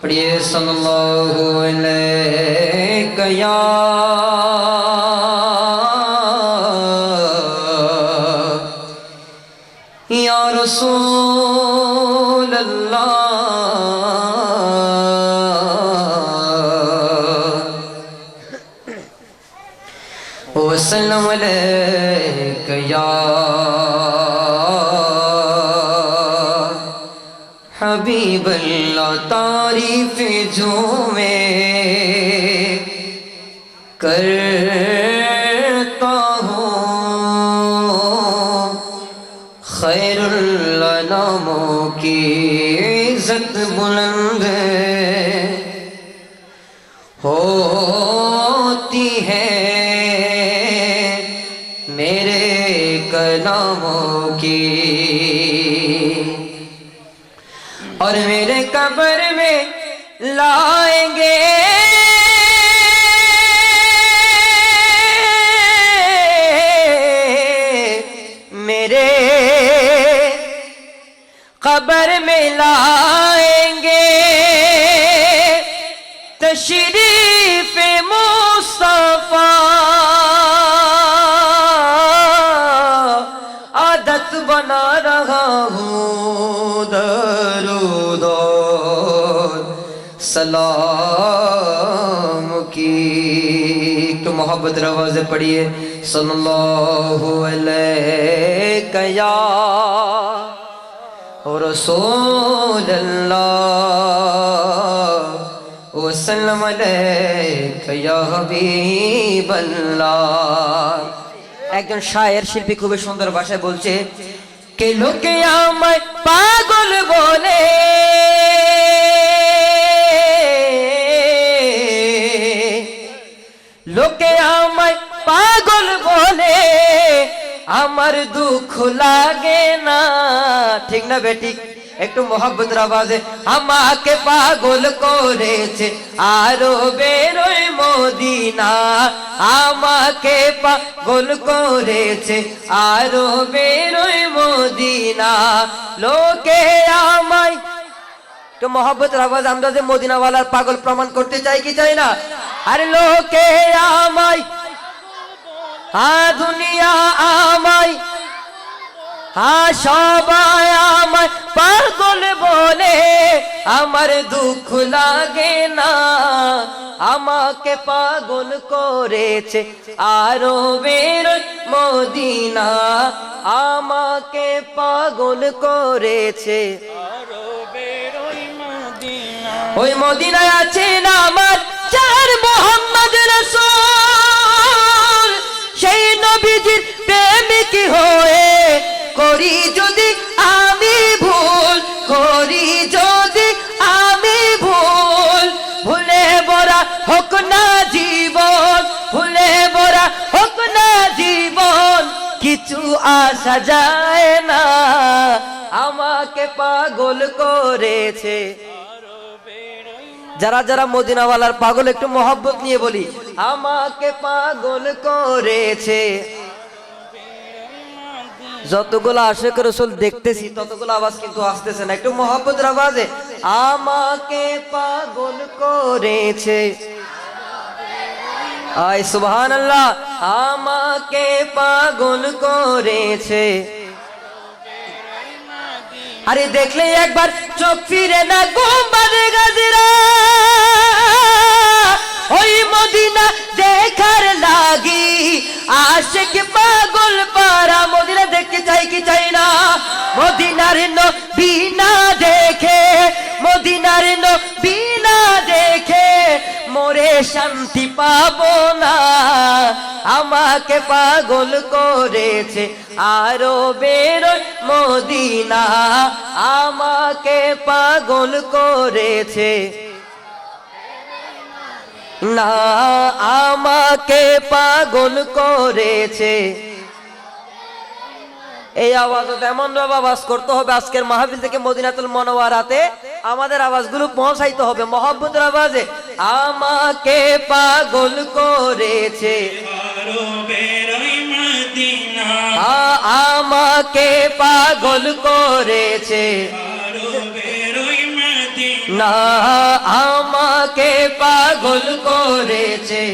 پڑھیے صلی اللہ علیہ یا یا رسول اللہ۔ وسلم علیہ یا حبیب اللہ تعریف جو میں کرتا ہوں۔ خیر اللہ ناموں کی عزت بلند ہوتی ہے۔ میرے کلاموں کی اور میرے قبر میں لائیں گے۔ میرے قبر میں لائیں گے۔ تشریف درود سلام کی تو محبت رواز پڑھیے صلی اللہ علیہ یا رسول اللہ وسلم علیک یا حبیب اللہ একজন শায়ের শিল্পী খুবই সুন্দর ভাষায় বলছে কে লোকে আমায় পাগল বলে? লোকে আমায় পাগল বলে। আমার দুঃখ লাগে না। ঠিক না বেটি? একটু মোহাম্মত আওয়াজে, আমাকে পাগল করেছে আরও বেরোয় মদিনা, আমাকে পাগল করেছে আরও বেরোয় মদিনা, লোকে আমায় তো মোহাম্মত আওয়াজ, আমরা যে মদিনাওয়ালার পাগল প্রমাণ করতে চাই কি চাই না? আরে লোকে আমায় হা দুনিয়া আমায় হা সবাই আমায় আমার দুঃখ লাগে না আমাকে পাগল করেছে আরও বের মদিনা আমাকে পাগল করেছে ওই মদিনায় আছেন আমার চার মোহাম্মদ রসুল। সেই নবীজির প্রেমিক হয়ে করি যদি আমি ভুল করি আসা যায় না। আমাকে পাগল করেছে। যারা যারা মদিনাওয়ালার পাগল, একটু মহব্বত নিয়ে বলি। আমাকে পাগল করেছে। যতগুলো আশেখ রসুল দেখতেছি, ততগুলো আওয়াজ কিন্তু আসতেছে না। একটু মহব্বতের আওয়াজে। আমাকে পাগল করেছে। আয় সুবহান আল্লাহ আমাকে পাগল করেছে। আরে দেখলে একবার চোখ ফিরে না গোম্বাদ গাজরা। ওই মদিনা দেখার লাগি, আশেক পাগল পারা মদিনা দেখতে চাই কি চাই না? মদিনার নবী না দেখে, মদিনার নবী শান্তি পাবো না। আমাকে পাগল করেছে আরও বেরোয় মদিনা। আমাকে পাগল করেছে। না, আমাকে পাগল করেছে। এই আওয়াজ এমন ভাবে আওয়াজ করতে হবে। আজকের মাহফিল থেকে মদিনাতুল মনোয়ারাতে আমাদের আওয়াজগুলো পৌঁছাইতে হবে। মহব্বতের আওয়াজে আমাকে পাগল করেছে। আমাকে পাগল করেছে। না আমাকে পাগল করেছে।